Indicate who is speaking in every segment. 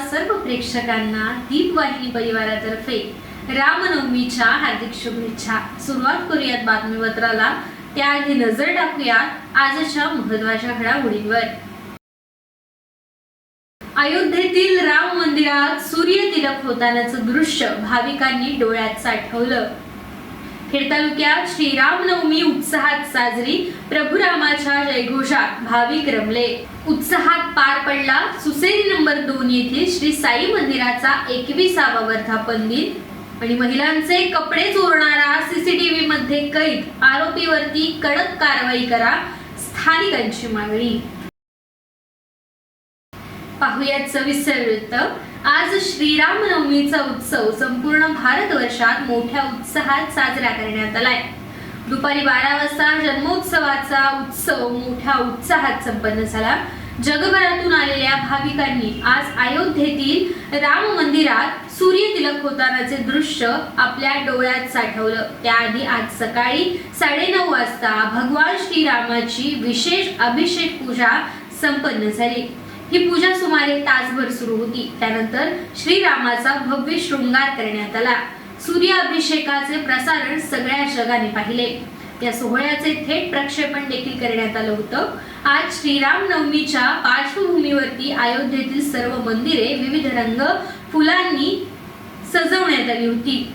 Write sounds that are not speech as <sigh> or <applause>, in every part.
Speaker 1: सर्व प्रेक्षकांना दीपवाहिनी परिवारातर्फे रामनवमीच्या हार्दिक शुभेच्छा. सुरुवात करूयात बातमीपत्राला. त्याआधी नजर टाकूयात आजच्या महत्त्वाच्या घडामोडींवर. अयोध्येतील राम मंदिरात सूर्य तिलक होतानाचं दृश्य भाविकांनी डोळ्यात साठवलं. खेड तालुक्यात श्रीरामनवमी उत्साहात साजरी प्रभू रामाच्या जयघोषात भाविक रमले. उत्साहात पार पडला सुसेरी नंबर दोन येथील श्री साई मंदिराचा एकविसावा वर्धापन दिन. आणि महिलांचे कपडे चोरणारा सीसीटीव्ही मध्ये कैद आरोपीवरती कडक कारवाई करा स्थानिकांची मागणी. पाहुयात सविस्तर वृत्त. आज श्रीरामनवमीचा उत्सव संपूर्ण भारतवर्षात मोठ्या उत्साहात साजरा करण्यात आलाय. दुपारी बारा वाजता जन्मोत्सवाचा उत्सव मोठ्या उत्साहात संपन्न झाला. जगभरातून आलेल्या भाविकांनी आज अयोध्येतील राम मंदिरात सूर्य तिलक होतानाचे दृश्य आपल्या डोळ्यात साठवलं. त्याआधी आज सकाळी साडेनऊ वाजता भगवान श्रीरामाची विशेष अभिषेक पूजा संपन्न झाली. ही पूजा सुमारे तासभर सुरू होती. त्यानंतर श्रीरामाचा भव्य शृंगार करण्यात आला. सूर्य अभिषेकाचे प्रसारण सगळ्या जगाने पाहिले. या सोहळ्याचे थेट प्रक्षेपण देखील करण्यात आलं होतं. आज श्रीराम नवमीच्या पार्श्वभूमीवरती अयोध्येतील सर्व मंदिरे विविध रंग फुलांनी सजवण्यात आली होती.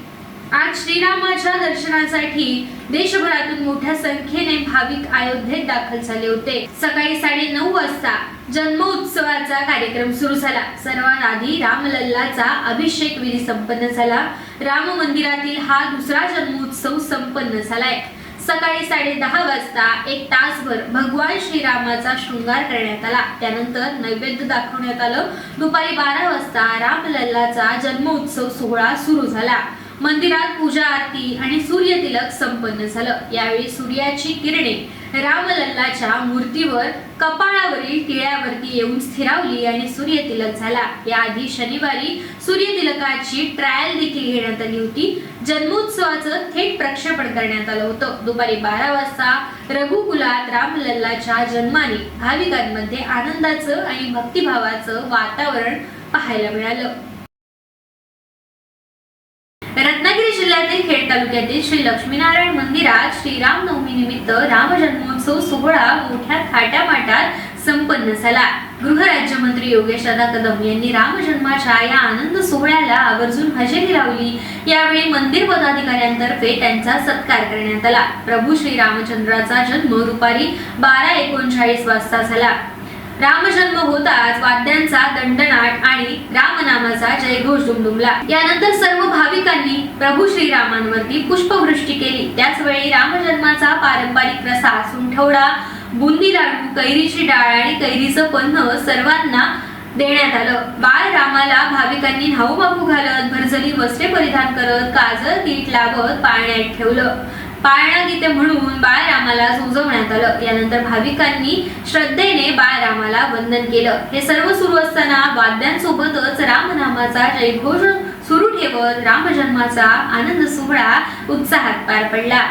Speaker 1: आज श्रीरामाच्या दर्शनासाठी देशभरातून मोठ्या संख्येने भाविक अयोध्येत दाखल झाले होते. सकाळी साडे नऊ वाजता जन्मोत्सवाचा कार्यक्रम सुरू झाला. सर्वात आधी रामलल्लाचा अभिषेक विधी संपन्न झाला. राम मंदिरातील हा दुसरा जन्मोत्सव संपन्न झालाय. सकाळी साडे दहा वाजता एक तासभर भगवान श्रीरामाचा शृंगार करण्यात आला. त्यानंतर नैवेद्य दाखवण्यात आलं. दुपारी बारा वाजता रामलल्लाचा जन्मोत्सव सोहळा सुरू झाला. मंदिरात पूजा आरती आणि सूर्य तिलक संपन्न झालं. यावेळी सूर्याची किरणे रामलल्लाच्या मूर्तीवर कपाळावरील टिळ्यावरती येऊन स्थिरावली आणि सूर्य तिलक झाला. याआधी शनिवारी सूर्य तिलकाची ट्रायल देखील घेण्यात आली होती. जन्मोत्सवाचं थेट प्रक्षेपण करण्यात आलं होतं. दुपारी बारा वाजता रघुकुलात रामलल्लाच्या जन्माने भाविकांमध्ये आनंदाचं आणि भक्तिभावाचं वातावरण पाहायला मिळालं. रत्नागिरी जिल्ह्यातील खेड तालुक्यातील श्री लक्ष्मीनारायण मंदिरात श्रीराम नवमी निमित्त राम जन्मोत्सव सोहळा मोठ्या थाटामाटात संपन्न झाला. गृहराज्यमंत्री योगेश दादा कदम यांनी राम जन्माच्या या आनंद सोहळ्याला आवर्जून हजेरी लावली. यावेळी मंदिर पदाधिकाऱ्यांतर्फे त्यांचा सत्कार करण्यात आला. प्रभू श्री रामचंद्राचा जन्म दुपारी बारा एकोणचाळीस वाजता झाला. रामजन्म होताच वाद्यांचा दंडनाट आणि रामनामाचा जयघोष दुमदुमला. यानंतर सर्व भाविकांनी प्रभू श्रीरामांवरती पुष्पवृष्टी केली. त्याचवेळी रामजन्माचा पारंपरिक प्रसाद सुंठवडा बुंदी लाडू कैरीची डाळ आणि कैरीचं पन्ह सर्वांना देण्यात आलं. बाळ रामाला भाविकांनी नाऊबापू घालत भरजली वस्त्रे परिधान करत काजळ कीट लावत पाळण्यात ठेवलं. पाळणा गीते म्हणून बाळरामाला झुंजवण्यात आलं. यानंतर भाविकांनी श्रद्धेने बाळरामाला वंदन केलं. हे सर्व सुरू असताना वाद्यांसोबतच रामनामाचा जयघोष सुरू ठेवत रामजन्माचा आनंद सोहळा उत्साहात पार पडला.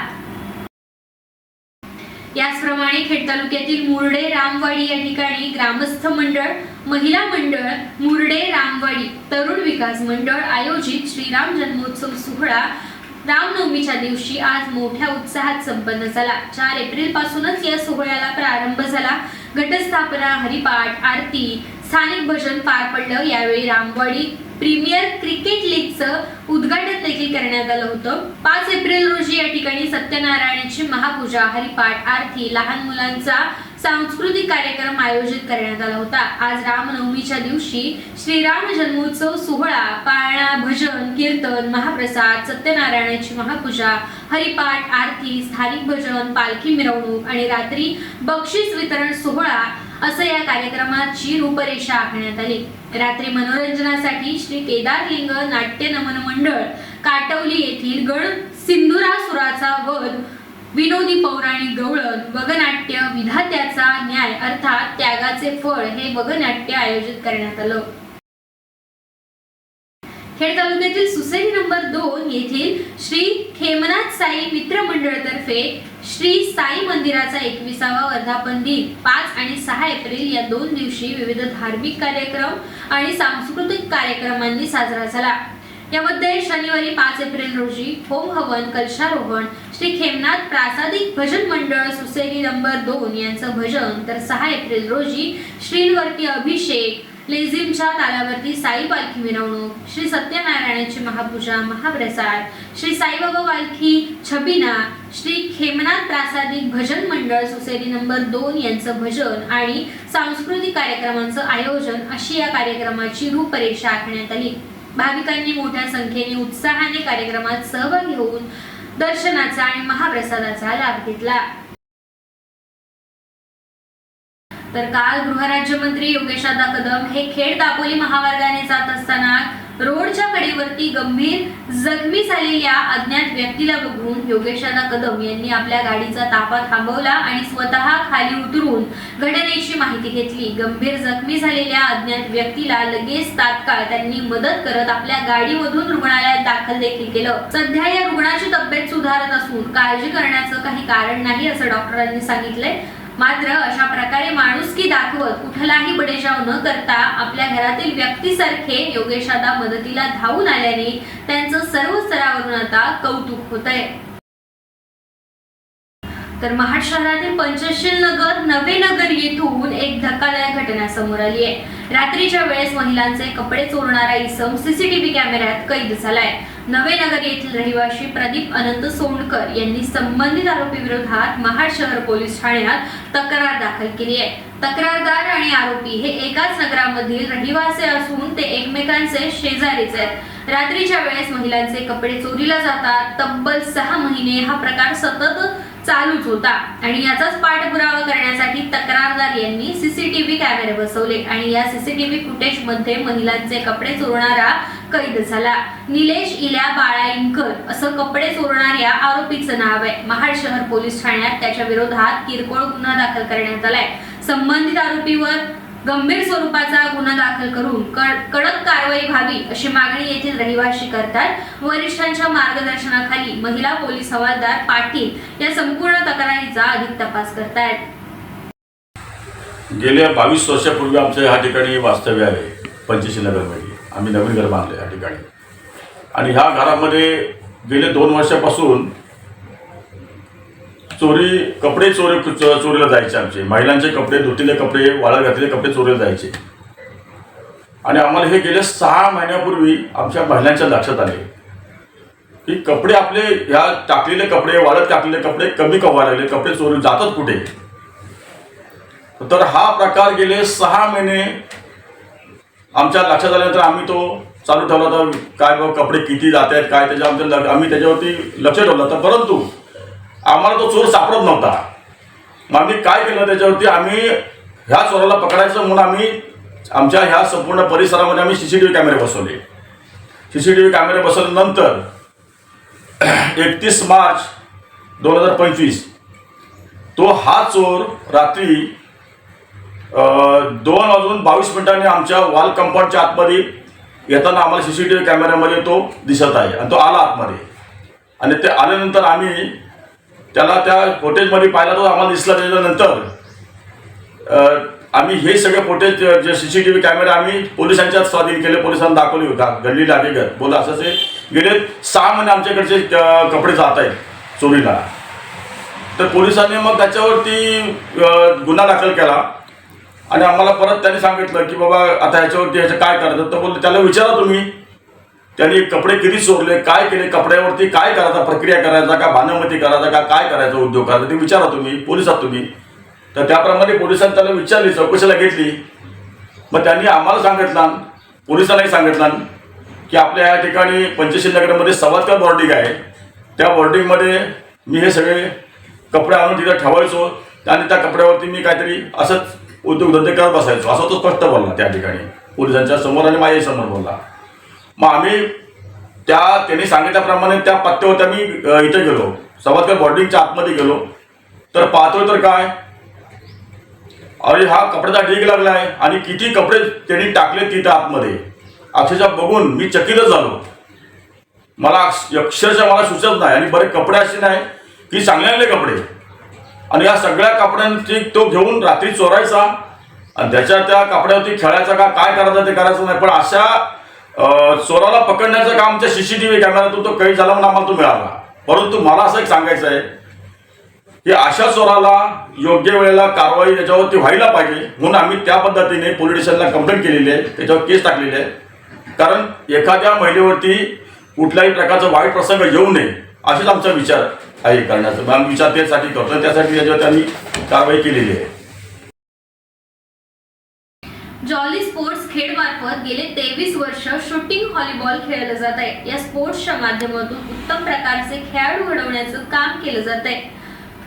Speaker 1: याचप्रमाणे खेड तालुक्यातील मुरडे रामवाडी या ठिकाणी ग्रामस्थ मंडळ महिला मंडळ मुरडे रामवाडी तरुण विकास मंडळ आयोजित श्रीराम जन्मोत्सव सोहळा रामनवमीच्या दिवशी आज मोठ्या उत्साहात संपन्न झाला. चार एप्रिल पासूनच या सोहळ्याला प्रारंभ झाला. घटस्थापना हरिपाठ आरती स्थानिक भजन पार पडलं. यावेळी रामवाडी प्रीमियर क्रिकेट लीगचं उद्घाटन देखील करण्यात आलं होतं. पाच एप्रिल रोजी या ठिकाणी सत्यनारायणाची महापूजा हरिपाठ आरती लहान मुलांचा सांस्कृतिक कार्यक्रम आयोजित करण्यात आला होता. आज रामनवमीच्या दिवशी श्रीराम जन्मोत्सव सोहळा पाळणा भजन कीर्तन महाप्रसाद सत्यनारायणाची महापूजा हरिपाठ आरती स्थानिक भजन पालखी मिरवणूक आणि रात्री बक्षीस वितरण सोहळा असं या कार्यक्रमाची रूपरेषा आखण्यात आली. रात्री मनोरंजनासाठी श्री केदारलिंग नाट्य नमन मंडळ काटवली येथील गण सिंधुरासुराचा वध विनोदी पौराणिक गवळण वगनाट्य विधात्याचा न्याय अर्थात त्यागाचे फळ हे वगनाट्य आयोजित करण्यात आलं. खेड तालुक्यातील सुसरी नंबर दोन येथील श्री खेमनाथ साई मित्र मंडळतर्फे श्री साई मंदिराचा एकविसावा वर्धापन दिन पाच आणि सहा एप्रिल या दोन दिवशी विविध धार्मिक कार्यक्रम आणि सांस्कृतिक कार्यक्रमांनी साजरा झाला. यामध्ये शनिवारी पाच एप्रिल रोजी होम हवन कलशारोहण श्री खेमनाथ प्रासादिक भजन मंडळ सुसेरी नंबर दोन यांचं भजन तर सहा एप्रिल रोजी श्रींवरती अभिषेक लेझिमच्या तालावरती साई पालखी मिरवणूक श्री सत्यनारायणाची महापूजा महाप्रसाद श्री साईबाबा पालखी छबिना श्री खेमनाथ प्रासादिक भजन मंडळ सोसायटी नंबर दोन यांचं भजन आणि सांस्कृतिक कार्यक्रमांचं आयोजन अशी या कार्यक्रमाची रूपरेषा आखण्यात आली. भाविकांनी मोठ्या संख्येने उत्साहाने कार्यक्रमात सहभागी होऊन दर्शनाचा आणि महाप्रसादाचा लाभ घेतला. तर काल गृहराज्यमंत्री योगेशदादा कदम हे खेड दापोली महामार्गाने जात असताना रोडच्या कडेवरती गंभीर जखमी झालेल्या अज्ञात व्यक्तीला बघून योगेशाना कदम यांनी आपल्या गाडीचा ताफा थांबवला आणि स्वतः खाली उतरून घटनेची माहिती घेतली. गंभीर जखमी झालेल्या अज्ञात व्यक्तीला लगेच तात्काळ त्यांनी मदत करत आपल्या गाडीमधून रुग्णालयात दाखल देखील केलं. सध्या या रुग्णाची तब्येत सुधारत असून काळजी करण्याचं काही कारण नाही असं डॉक्टरांनी सांगितलंय. मात्र अशा प्रकारे माणुसकी दाखवत कुठलाही बडेजाव न करता आपल्या घरातील व्यक्तीसारखे योगेशादा मदतीला धावून आल्याने त्यांचं सर्व स्तरावरून आता कौतुक होत आहे तर महाड शहरातील पंचशील नगर नवे नगर येथून एक धक्कादायक घटना समोर आली आहे. रात्रीच्या वेळेस महिलांचे कपडे चोरणारा इसम सीसीटीव्ही कॅमेऱ्यात कैद झालाय. नवे नगर येथील रहिवाशी प्रदीप अनंत सोंडकर यांनी संबंधित आरोपी विरोधात महाड शहर पोलीस ठाण्यात तक्रार दाखल केली आहे. तक्रारदार आणि आरोपी हे एकाच नगरामधील रहिवासी असून ते एकमेकांचे शेजारीच आहेत. रात्रीच्या वेळेस महिलांचे कपडे चोरीला जातात. तब्बल सहा महिने हा प्रकार सतत चालूच होता. आणि याचाच पाठपुरावा करण्यासाठी तक्रारदार यांनी सीसीटीव्ही कॅमेरे बसवले. आणि या सीसीटीव्ही फुटेजमध्ये महिलांचे कपडे चोरणारा कैद झाला. निलेश इल्या बाळाईंकर असं कपडे चोरणाऱ्या आरोपीचं नाव आहे. महाड शहर पोलीस ठाण्यात त्याच्या विरोधात किरकोळ गुन्हा दाखल करण्यात आलाय. संबंधित आरोपीवर गंभीर स्वरूपाचा गुन्हा दाखल करून कड- कडक कारवाई व्हावी अशी मागणी येथील रहिवासी करतात. वरिष्ठांच्या मार्गदर्शनाखाली महिला पोलीस हवालदार पाटील या संपूर्ण तक्रारीचा अधिक तपास करतायत.
Speaker 2: गेल्या बावीस वर्षापूर्वी आमचं ह्या ठिकाणी वास्तव्य आहे पंचशी नगरमध्ये. आम्ही नवीन घर बांधलं या ठिकाणी. आणि ह्या घरामध्ये गेले दोन वर्षापासून चोरी कपडे चोरी चोरीला जायचे आमचे. महिलांचे कपडे धुतलेले कपडे वाळत घातलेले कपडे चोरीला जायचे. आणि आम्हाला हे गेल्या सहा महिन्यापूर्वी आमच्या महिलांच्या लक्षात आले. की कपडे आपले ह्या टाकलेले कपडे वाळत टाकलेले कपडे कमी कवा लागले. कपडे चोरी जातात कुठे? तर हा प्रकार गेले सहा महिने आमच्या लक्षात आल्यानंतर आम्ही तो चालू ठेवला तर काय कपडे किती जात आहेत काय त्याच्या आमच्या आम्ही त्याच्यावरती लक्ष ठेवलं तर परंतु आम्हाला तो चोर सापडत नव्हता. मग आम्ही काय केलं त्याच्यावरती? आम्ही ह्या चोराला पकडायचं म्हणून आम्ही आमच्या ह्या संपूर्ण परिसरामध्ये आम्ही सी सी टी व्ही कॅमेरे बसवले. सी सी टी व्ही कॅमेरे बसवल्यानंतर <clears throat> एकतीस मार्च दोन हजार पंचवीस तो हा चोर रात्री दोन वाजून बावीस मिनिटांनी आमच्या वॉल कंपाऊंडच्या आतमध्ये येताना आम्हाला सी सी टी व्ही कॅमेऱ्यामध्ये तो दिसत आहे आणि तो आला आतमध्ये. आणि ते आल्यानंतर आम्ही त्याला त्या फुटेजमध्ये पाहिला तो आम्हाला दिसला त्याच्यानंतर आम्ही हे सगळे फुटेज जे सी सी टी व्ही कॅमेरे आम्ही पोलिसांच्या स्वाधीन केले पोलिसांना दाखवले होता. गल्लीला हकीकत बोला असं ते गेले सहा महिने आमच्याकडचे कपडे जात आहेत चोरीला. तर पोलिसांनी मग त्याच्यावरती गुन्हा दाखल केला. आणि आम्हाला परत त्यांनी सांगितलं की बाबा आता ह्याच्यावरती ह्याचं काय करायचं तर बोल त्याला विचारा तुम्ही. त्यांनी कपडे किती चोरले काय केले कपड्यावरती काय करायचा प्रक्रिया करायचा का बानमती करायचा का काय करायचा उद्योग करायचा ते विचारा तुम्ही पोलिसात तुम्ही. तर त्याप्रमाणे पोलिसांनी त्याला विचारली चौकशीला घेतली. मग त्यांनी आम्हाला सांगितलं पोलिसांनाही सांगितलं की आपल्या या ठिकाणी पंचशील नगरमध्ये सवादकर बॉर्डिंग आहे. त्या बॉर्डिंगमध्ये मी हे सगळे कपडे आणून तिथं ठेवायचो. आणि त्या कपड्यावरती मी काहीतरी असंच उद्योगधंदे करत बसायचो. असं तो स्पष्ट बोलला त्या ठिकाणी. पोलिसांच्या समोर आणि माझ्याही समोर बोलला. मग आम्ही त्या त्यांनी सांगितल्याप्रमाणे त्या पत्त्यावरती आम्ही इथे गेलो. सवादकर बॉर्डिंगच्या आतमध्ये गेलो. तर पाहतोय तर काय? अरे हा कपड्याचा ढीग लागला आहे आणि किती कपडे त्यांनी टाकले तिथं आतमध्ये. अक्षरशः बघून मी चकितच झालो. मला अक्षरशः मला सुचत नाही आणि बरे कपडे असे नाही की चांगले कपडे. आणि या सगळ्या कपड्यांची तो घेऊन रात्री चोरायचा. आणि त्याच्या त्या कपड्यावरती खेळायचा का काय करायचं ते करायचं नाही. पण अशा चोराला पकडण्याचं काम आमच्या सीसीटीव्ही कॅमेऱ्यातून तो कैद झाला म्हणून आम्हाला तो मिळाला. परंतु मला असं एक सांगायचं आहे की अशा चोराला योग्य वेळेला कारवाई त्याच्यावरती व्हायला पाहिजे म्हणून आम्ही त्या पद्धतीने पोलीस स्टेशनला कंप्लेंट केलेली आहे त्याच्यावर केस टाकलेली आहे. कारण एखाद्या महिलेवरती कुठल्याही प्रकारचा वाईट प्रसंग येऊ नये असेच आमचा विचार आहे करण्याचा. आम्ही विचार त्यासाठी करतो त्यासाठी त्याच्यावर त्यांनी कारवाई केलेली आहे.
Speaker 1: जॉली स्पोर्ट्स खेड मार्फत गेले तेवीस वर्ष शूटिंग व्हॉलीबॉल खेळलं जात आहे या स्पोर्ट्सच्या माध्यमातून उत्तम प्रकारचे खेळाडू घडवण्याचं काम केलं जात आहे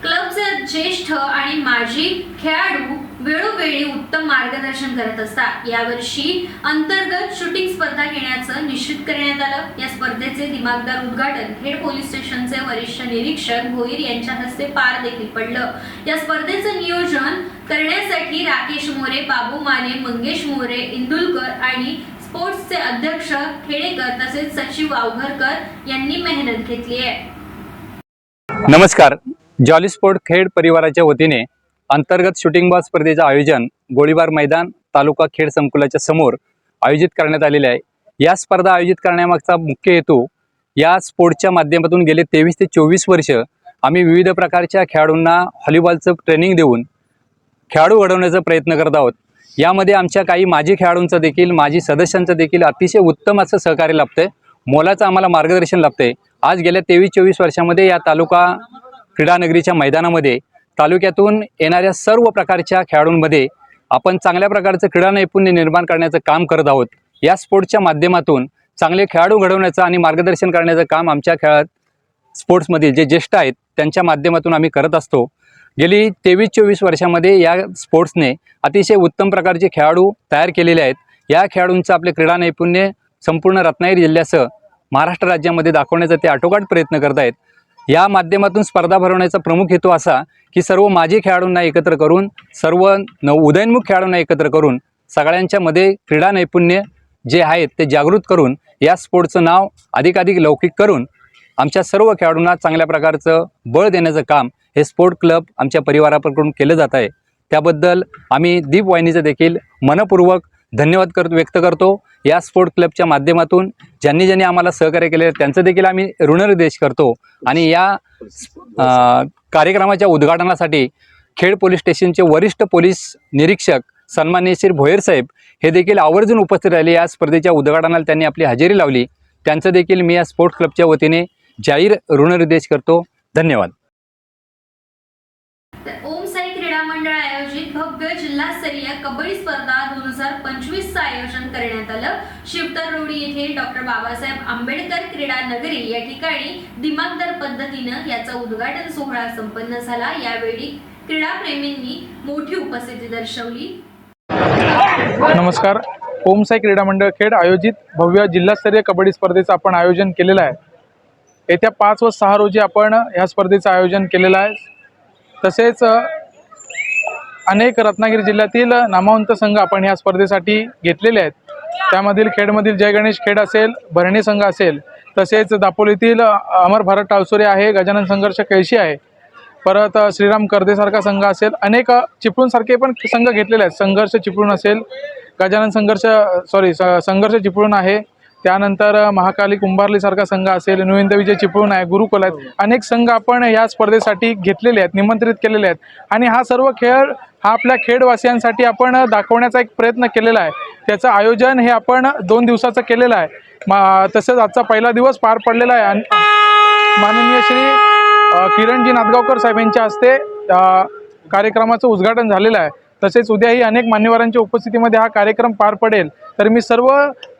Speaker 1: क्लबचे ज्येष्ठ आणि माजी खेळाडू वेळोवेळी उत्तम मार्गदर्शन करत असतात. यावर्षी अंतर्गत शूटिंग स्पर्धा घेण्याचं निश्चित करण्यात आलं. या स्पर्धेचे दिमागदार उद्घाटन खेड पोलीस स्टेशनचे वरिष्ठ निरीक्षक भोईर यांच्या हस्ते पार देखील पडलं. या स्पर्धेचं नियोजन करण्यासाठी राकेश मोरे बाबू माने मंगेश मोरे इंदुलकर आणि स्पोर्ट्सचे अध्यक्ष खेडेकर तसेच सचिव आवघरकर यांनी मेहनत घेतली आहे.
Speaker 3: नमस्कार. जॉली स्पोर्ट खेड परिवाराच्या वतीने अंतर्गत शूटिंग बॉल स्पर्धेचं आयोजन गोळीबार मैदान तालुका खेड संकुलाच्या समोर आयोजित करण्यात आलेले आहे. या स्पर्धा आयोजित करण्यामागचा मुख्य हेतू या स्पोर्टच्या माध्यमातून गेले तेवीस ते चोवीस वर्ष आम्ही विविध प्रकारच्या खेळाडूंना व्हॉलीबॉलचं ट्रेनिंग देऊन खेळाडू घडवण्याचा प्रयत्न करत आहोत. यामध्ये आमच्या काही माजी खेळाडूंचं देखील माजी सदस्यांचं देखील अतिशय उत्तम असं सहकार्य लाभतंय. मोलाचं आम्हाला मार्गदर्शन लाभतंय. आज गेल्या तेवीस चोवीस वर्षामध्ये या तालुका क्रीडानगरीच्या मैदानामध्ये तालुक्यातून येणाऱ्या सर्व प्रकारच्या खेळाडूंमध्ये आपण चांगल्या प्रकारचं क्रीडा नैपुण्य निर्माण करण्याचं काम करत आहोत. या स्पोर्ट्सच्या माध्यमातून चांगले खेळाडू घडवण्याचं आणि मार्गदर्शन करण्याचं काम आमच्या खेळात स्पोर्ट्समधील जे ज्येष्ठ आहेत त्यांच्या माध्यमातून आम्ही करत असतो. गेली तेवीस चोवीस वर्षामध्ये या स्पोर्ट्सने अतिशय उत्तम प्रकारचे खेळाडू तयार केलेले आहेत. या खेळाडूंचं आपले क्रीडा नैपुण्य संपूर्ण रत्नागिरी जिल्ह्यासह महाराष्ट्र राज्यामध्ये दाखवण्याचा ते आटोकाट प्रयत्न करत आहेत या माध्यमातून स्पर्धा भरवण्याचा प्रमुख हेतू असा की सर्व माजी खेळाडूंना एकत्र करून सर्व न उदयनमुख खेळाडूंना एकत्र करून सगळ्यांच्यामध्ये क्रीडा नैपुण्य जे आहेत ते जागृत करून या स्पोर्टचं नाव अधिकाधिक लौकिक करून आमच्या सर्व खेळाडूंना चांगल्या प्रकारचं बळ देण्याचं काम हे स्पोर्ट क्लब आमच्या परिवाराकडून केलं जात आहे. त्याबद्दल आम्ही दीप वाहिनीचं देखील मनपूर्वक धन्यवाद कर व्यक्त करतो. या स्पोर्ट क्लबच्या माध्यमातून ज्यांनी ज्यांनी आम्हाला सहकार्य केले त्यांचं देखील आम्ही ऋणनिर्देश करतो. आणि या कार्यक्रमाच्या उद्घाटनासाठी खेड पोलीस स्टेशनचे वरिष्ठ पोलीस निरीक्षक सन्मान्य श्री भोयर साहेब हे देखील आवर्जून उपस्थित राहिले. या स्पर्धेच्या उद्घाटनाला त्यांनी आपली हजेरी लावली. त्यांचं देखील मी या स्पोर्ट्स क्लबच्या वतीने जाहीर ऋणनिर्देश करतो. धन्यवाद.
Speaker 1: ओम साई क्रीडा मंडळ आयोजित भव्य जिल्हास्तरीय कबड्डी स्पर्धा पंचवीसचं आयोजन करण्यात आलं. शिवतर रोडी येथे डॉक्टर बाबासाहेब आंबेडकर क्रीडा नगरी या ठिकाणी दिमागदार पद्धतीनं याचा उद्घाटन सोहळा संपन्न झाला. यावेळी क्रीडाप्रेमींनी मोठी उपस्थिती दर्शवली.
Speaker 4: नमस्कार. ओमसाई क्रीडा मंडळ खेड आयोजित भव्य जिल्हास्तरीय कबड्डी स्पर्धेचं आपण आयोजन केलेलं आहे. येत्या पाच व सहा रोजी आपण ह्या स्पर्धेचं आयोजन केलेलं आहे. तसेच अनेक रत्नागिरी जिल्ह्यातील नामवंत संघ आपण या स्पर्धेसाठी घेतलेले आहेत. त्यामधील खेडमधील जय गणेश खेड असेल भरणी संघ असेल तसेच दापोलीतील अमर भारत टावसुरे आहे गजानन संघर्ष कैशी आहे. परत श्रीराम कर्देसारखा संघ असेल अनेक चिपळूणसारखे पण संघ घेतलेले आहेत. संघर्ष चिपळूण असेल गजानन संघर्ष सॉरी संघर्ष चिपळूण आहे. त्यानंतर महाकाली कुंभारलीसारखा संघ असेल नुविंद विजय चिपळूण आहे गुरुकुल आहेत अनेक संघ आपण या स्पर्धेसाठी घेतलेले आहेत निमंत्रित केलेले आहेत. आणि हा सर्व खेळ हा आपल्या खेडवासियांसाठी आपण दाखवण्याचा एक प्रयत्न केलेला आहे. त्याचं आयोजन हे आपण दोन दिवसाचं केलेलं आहे. मा तसंच आजचा पहिला दिवस पार पडलेला आहे. आणि माननीय श्री किरणजी नादगावकर साहेब यांच्या हस्ते कार्यक्रमाचं उद्घाटन झालेलं आहे. तसेच उद्याही अनेक मान्यवरांच्या उपस्थितीमध्ये हा कार्यक्रम पार पडेल. तर मी सर्व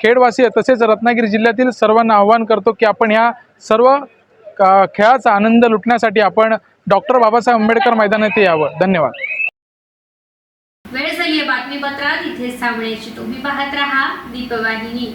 Speaker 4: खेडवासीय तसेच रत्नागिरी जिल्ह्यातील सर्वांना आव्हान करतो की आपण ह्या सर्व खेळाचा आनंद लुटण्यासाठी आपण डॉक्टर बाबासाहेब आंबेडकर मैदानात यावं. धन्यवाद.
Speaker 1: वेळ झाली बातमीपत्रात. इथेच थांबण्याची. तुम्ही पाहत राहा दीपवाहिनी.